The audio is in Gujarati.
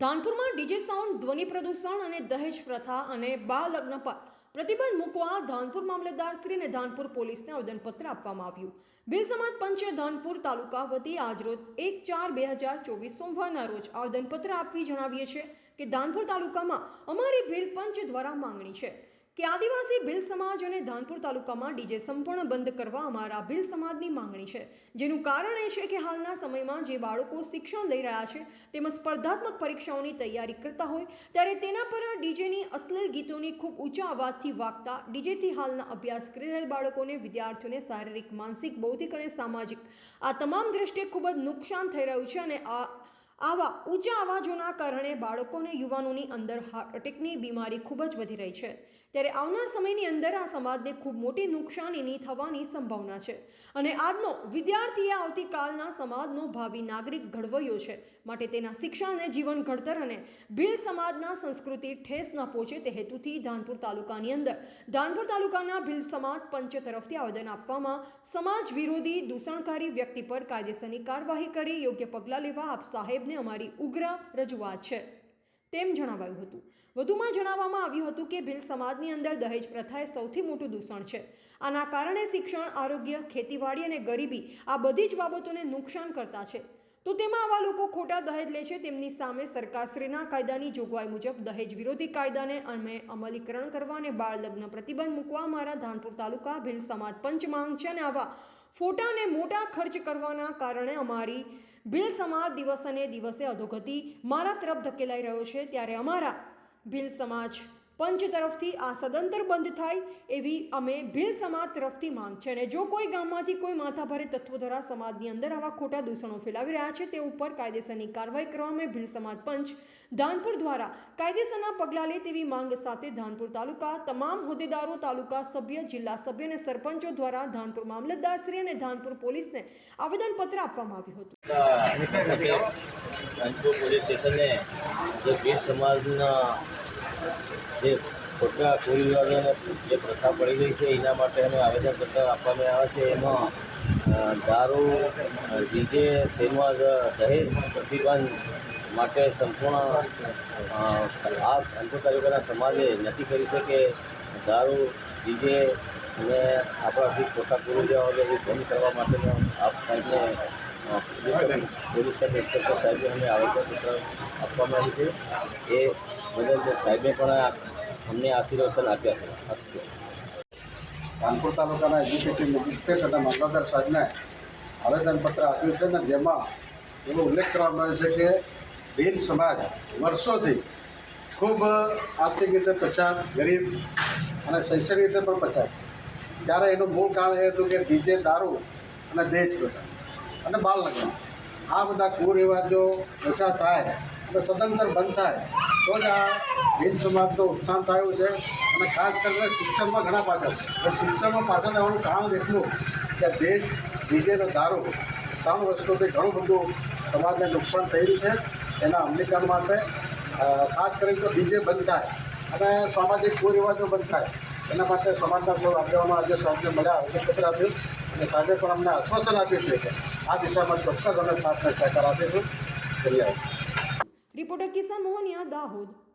ધાનપુરમાં ડીજે સાઉન્ડ, ધ્વનિ પ્રદૂષણ અને દહેજ પ્રથા અને બાળ લગ્ન પર પ્રતિબંધ મૂકવા ધાનપુર મામલતદાર શ્રી અને ધાનપુર પોલીસને આવેદનપત્ર આપવામાં આવ્યું. બિલ સમાજ પંચે ધાનપુર તાલુકા વતી આજરોજ એક ચાર બે હજાર ચોવીસ સોમવારના રોજ આવેદનપત્ર આપવી જણાવીએ છીએ કે ધાનપુર તાલુકામાં અમારી ભીલ પંચ દ્વારા માંગણી છે. કે આદિવાસી ભીલ સમાજ અને ધાનપુર તાલુકામાં ડીજે સંપૂર્ણ બંધ કરવા અમારા ભીલ સમાજની માંગણી છે. જેનું કારણ એ છે કે હાલના સમયમાં જે બાળકો શિક્ષણ લઈ રહ્યા છે તેમજ સ્પર્ધાત્મક પરીક્ષાઓની તૈયારી કરતા હોય, ત્યારે તેના પર ડીજેની અશ્લીલ ગીતોની ખૂબ ઊંચા અવાજથી વાગતા ડીજેથી હાલના અભ્યાસ કરી રહેલ બાળકોને વિદ્યાર્થીઓને શારીરિક, માનસિક, બૌદ્ધિક અને સામાજિક આ તમામ દ્રષ્ટિએ ખૂબ જ નુકસાન થઈ રહ્યું છે અને આ આવા ઊંચા અવાજોના કારણે બાળકો અને યુવાનોની અંદર હાર્ટ એટેકની બીમારી ખૂબ જ વધી રહી છે. ત્યારે આવનાર સમયની અંદર આ સમાજને ખૂબ મોટી નુકસાનીની થવાની સંભાવના છે અને આજનો વિદ્યાર્થીએ આવતીકાલના સમાજનો ભાવિ નાગરિક ઘડવૈયો છે. માટે તેના શિક્ષણ અને જીવન ઘડતર અને ભીલ સમાજના સંસ્કૃતિ ઠેસ ન પહોંચે તે હેતુથી ધાનપુર તાલુકાની અંદર ધાનપુર તાલુકાના ભીલ સમાજ પંચ તરફથી આવેદન આપવામાં સમાજ વિરોધી દૂષણકારી વ્યક્તિ પર કાયદેસરની કાર્યવાહી કરી. યોગ્ય પગલાં લેવા આપ સાહેબને અમારી ઉગ્ર રજૂઆત છે. તેમ જણાવાયું હતું. વધુમાં જણાવવામાં આવ્યું હતું કે ભીલ સમાજની અંદર દહેજ પ્રથા એ સૌથી મોટું દૂષણ છે. આના કારણે શિક્ષણ, આરોગ્ય, ખેતીવાડી અને ગરીબી આ બધી જ બાબતોને નુકસાન કરતા છે. તો તેમાં આવા લોકો ખોટા દહેજ લે છે તેમની સામે સરકારશ્રીના કાયદાની જોગવાઈ મુજબ દહેજ વિરોધી કાયદાને અમે અમલીકરણ કરવા અને બાળ લગ્ન પ્રતિબંધ મૂકવા અમારા ધાનપુર તાલુકા ભીલ સમાજ પંચ માંગ છે અને આવા ફોટાને મોટા ખર્ચ કરવાના કારણે અમારી ભીલ સમાજ દિવસે ને દિવસે અધોગતિ મારા તરફ ધકેલાઈ રહ્યો છે, ત્યારે અમારા ભીલ સમાજ પંચ તરફથી આ સદંતર બંધ થાય એવી અમે ભીલ સમાજ તરફથી માંગ છે. અને જો કોઈ ગામમાંથી કોઈ માથાભારે તત્વો સમાજની અંદર આવા ખોટા દૂષણો ફેલાવી રહ્યા છે, તે ઉપર કાયદેસરની કાર્યવાહી કરવા અમે ભીલ સમાજ પંચ ધાનપુર દ્વારા કાયદેસરના પગલાં લે તેવી માંગ સાથે ધાનપુર તાલુકા, તમામ હોદ્દેદારો, તાલુકા સભ્ય, જિલ્લા સભ્ય અને સરપંચો દ્વારા ધાનપુર મામલતદારશ્રી અને ધાનપુર પોલીસને આવેદનપત્ર આપવામાં આવ્યું હતું. ધાનપુર પોલીસ સ્ટેશને જે ભીલ સમાજના જે ખોટા કુરિવાદોને જે પ્રથા પડી ગઈ છે, એના માટે અમે આવેદનપત્ર આપવામાં આવે છે. એમાં દારૂ ડીજે તેમજ દહેજ પ્રતિબંધ માટે સંપૂર્ણ આ કાનપુર તાલુકાના સમાજે નક્કી કર્યું છે કે દારૂ, ડીજે અને આપણાથી ખોટા કુરિવાદો એ બંધ કરવા માટેનો આપ સાહેબને પોલીસ સબ ઇન્સ્પેક્ટર સાહેબને અમને આવેદનપત્ર આપવામાં આવ્યું છે. એ બદલ સાહેબે પણ અમને આશીર્વાસન આપ્યા છે. અસ્તુ કાનપુર તાલુકાના એજ્યુકેટિવ મેજિસ્ટ્રેટ અને મામલતદાર સાહેબને આવેદનપત્ર આપ્યું છે ને જેમાં એવો ઉલ્લેખ કરવામાં આવ્યો છે કે ભીલ સમાજ વર્ષોથી ખૂબ આર્થિક રીતે પછાત, ગરીબ અને શૈક્ષણિક રીતે પણ પછાત ત્યારે એનું મૂળ કારણ એ હતું કે ડીજે દારૂ અને દહેજ પ્રથા અને બાળ લગ્ન. આ બધા કુરિવાજો ઓછા થાય અને સદંતર બંધ થાય. તો જ આ ભીલ સમાજનું ઉત્થાન થયું છે. અને ખાસ કરીને શિક્ષણમાં ઘણા પાછળ શિક્ષણમાં પાછળ રહેવાનું કારણ એટલું કે દેશ બીજે અને દારૂ ત્રણ વસ્તુથી ઘણું બધું સમાજને નુકસાન રહ્યું છે. એના અમલીકરણ માટે ખાસ કરીને તો ડીજે બંધ થાય અને સામાજિક કુરિવાજો બંધ થાય. એના માટે સમાજના સૌ આગેવાનો આજે સાહેબને મળ્યા આવેદનપત્ર આપ્યું અને સાહેબે પણ અમને આશ્વાસન આપ્યું છે કે આ દિશામાં ચોક્કસ અમે સાથને સહકાર આપીશું. આવીશું. રિપોર્ટર કિશન મોહનિયા દાહોદ